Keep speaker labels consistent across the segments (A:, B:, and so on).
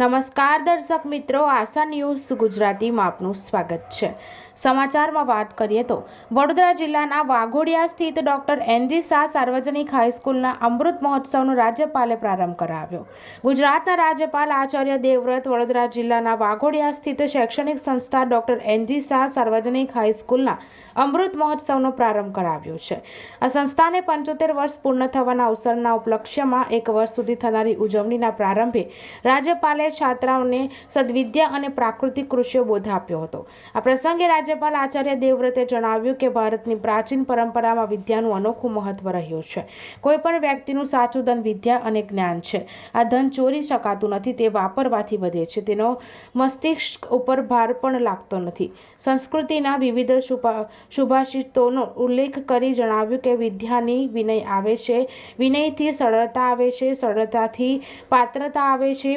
A: નમસ્કાર દર્શક મિત્રો, આશા ન્યૂઝ ગુજરાતીમાં આપનું સ્વાગત છે. સમાચારમાં વાત કરીએ તો, વડોદરા જિલ્લાના વાઘોડિયા સ્થિત ડોક્ટર એનજી શાહ સાર્વજનિક હાઈસ્કૂલના અમૃત મહોત્સવનો રાજ્યપાલે પ્રારંભ કરાવ્યો. ગુજરાતના રાજ્યપાલ આચાર્ય દેવવ્રત વડોદરા જિલ્લાના વાઘોડિયા સ્થિત શૈક્ષણિક સંસ્થા ડોક્ટર એનજી શાહ સાર્વજનિક હાઈસ્કૂલના અમૃત મહોત્સવનો પ્રારંભ કરાવ્યો છે. આ સંસ્થાને પંચોતેર વર્ષ પૂર્ણ થવાના અવસરના ઉપલક્ષ્યમાં એક વર્ષ સુધી થનારી ઉજવણીના પ્રારંભે રાજ્યપાલે છાત્રાઓને સદવિદ્યા અને પ્રાકૃતિક કૃષિઓ બોધ આપ્યો હતો. આ પ્રસંગે રાજ્યપાલ આચાર્ય દેવવ્રતે જણાવ્યું કે ભારતની પ્રાચીન પરંપરામાં વિદ્યાનું અનોખું મહત્વ રહ્યું છે. કોઈપણ વ્યક્તિનું સાચું ધન વિદ્યા અને જ્ઞાન છે. આ ધન ચોરી શકાતું નથી, તે વાપરવાથી વધે છે. તેનો મસ્તિષ્ક ઉપર ભાર પણ લાગતો નથી. સંસ્કૃતિના વિવિધ શુભા શુભાશિતોનો ઉલ્લેખ કરી જણાવ્યું કે વિદ્યાની વિનય આવે છે. વિનયથી સરળતા આવે છે, સરળતાથી પાત્રતા આવે છે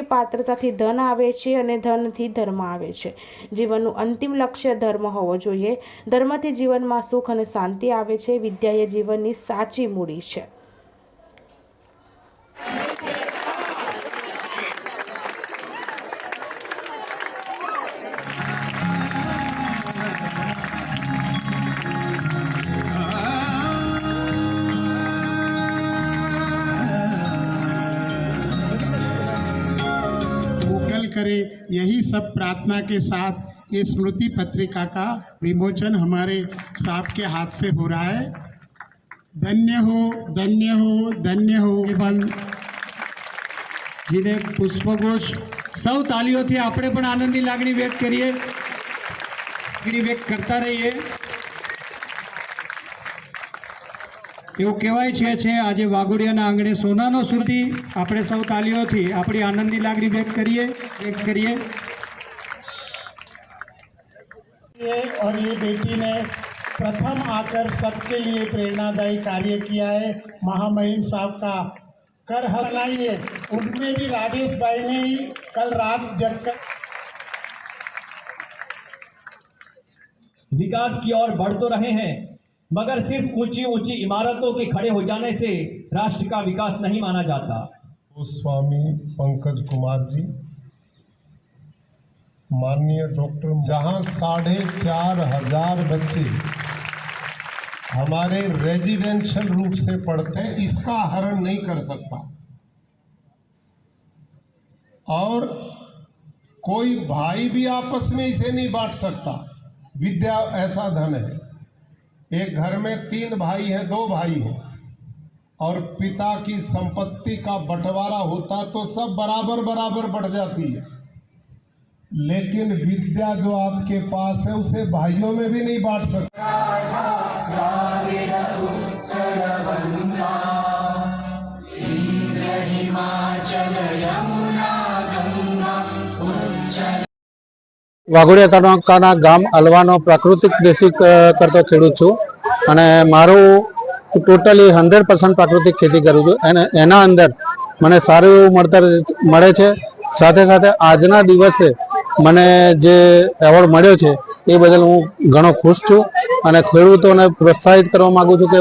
A: પાત્રતાથી ધન આવે છે અને ધનથી ધર્મ આવે છે. જીવનનું અંતિમ લક્ષ્ય ધર્મ હોવો જોઈએ. ધર્મથી જીવનમાં સુખ અને શાંતિ આવે છે. વિદ્યા એ જીવનની સાચી મૂડી છે.
B: करे यही सब प्रार्थना के साथ ये स्मृति पत्रिका का विमोचन हमारे साहब के हाथ से हो रहा है धन्य हो धन्य हो धन्य हो
C: કેવલ જેને પુષ્પગુચ્છ સૌ તાલીઓથી આપણે પણ આનંદની લાગણી વ્યક્ત કરીએ લાગણી વ્યક્ત કરતા રહીએ એવું કહેવાય છે છે આજે વાઘોડિયાના આંગણે સોનાનો સુરતી આપણે સૌ તાલીઓથી આપણી આનંદની લાગણી વ્યક્ત કરીએ વ્યક્ત કરીએ
B: ये और ये बेटी ने प्रथम आकर सबके लिए प्रेरणादायी कार्य किया है महामहिम साहब का कर हलाइए उनमें भी राजेश भाई ने ही कल रात जगकर
D: विकास की ओर बढ़ तो रहे हैं मगर सिर्फ़ ऊँची ऊँची इमारतों के खड़े हो जाने से राष्ट्र का विकास नहीं माना जाता।
E: गोस्वामी पंकज कुमार जी, माननीय डॉक्टर जहाँ साढ़े चार हज़ार बच्चे हमारे रेजिडेंशियल रूप से पढ़ते हैं, इसका हरण नहीं कर सकता। और कोई भाई भी आपस में इसे नहीं बांट सकता। विद्या ऐसा धन है। एक घर में तीन भाई हैं, दो भाई हैं। और पिता की संपत्ति का बंटवारा होता तो सब बराबर बराबर बढ़ जाती है। लेकिन विद्या जो आपके पास है, उसे भाइयों में भी नहीं बांट सकते।
F: વાઘોડિયા તાલુકાના ગામ અલવાનો પ્રાકૃતિક દેશી કરતો ખેડૂત છું. અને મારું ટોટલી હંડ્રેડ પર્સન્ટ પ્રાકૃતિક ખેતી કરું છું. અને એના અંદર મને સારું એવું મળતર મળે છે. સાથે સાથે આજના દિવસે મને જે એવોર્ડ મળ્યો છે, એ બદલ હું ઘણો ખુશ છું. અને ખેડૂતોને પ્રોત્સાહિત કરવા માગું છું કે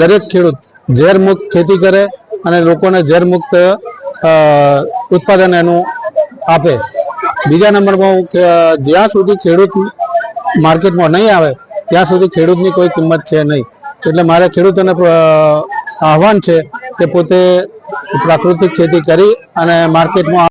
F: દરેક ખેડૂત ઝેરમુક્ત ખેતી કરે અને લોકોને ઝેરમુક્ત ઉત્પાદન એનું આપે. બીજા નંબરમાં હું જ્યાં સુધી ખેડૂત માર્કેટમાં નહીં આવે, ત્યાં સુધી ખેડૂતની કોઈ કિંમત છે નહીં. એટલે મારે ખેડૂતોને આહવાન છે કે પોતે પ્રાકૃતિક ખેતી કરી અને માર્કેટમાં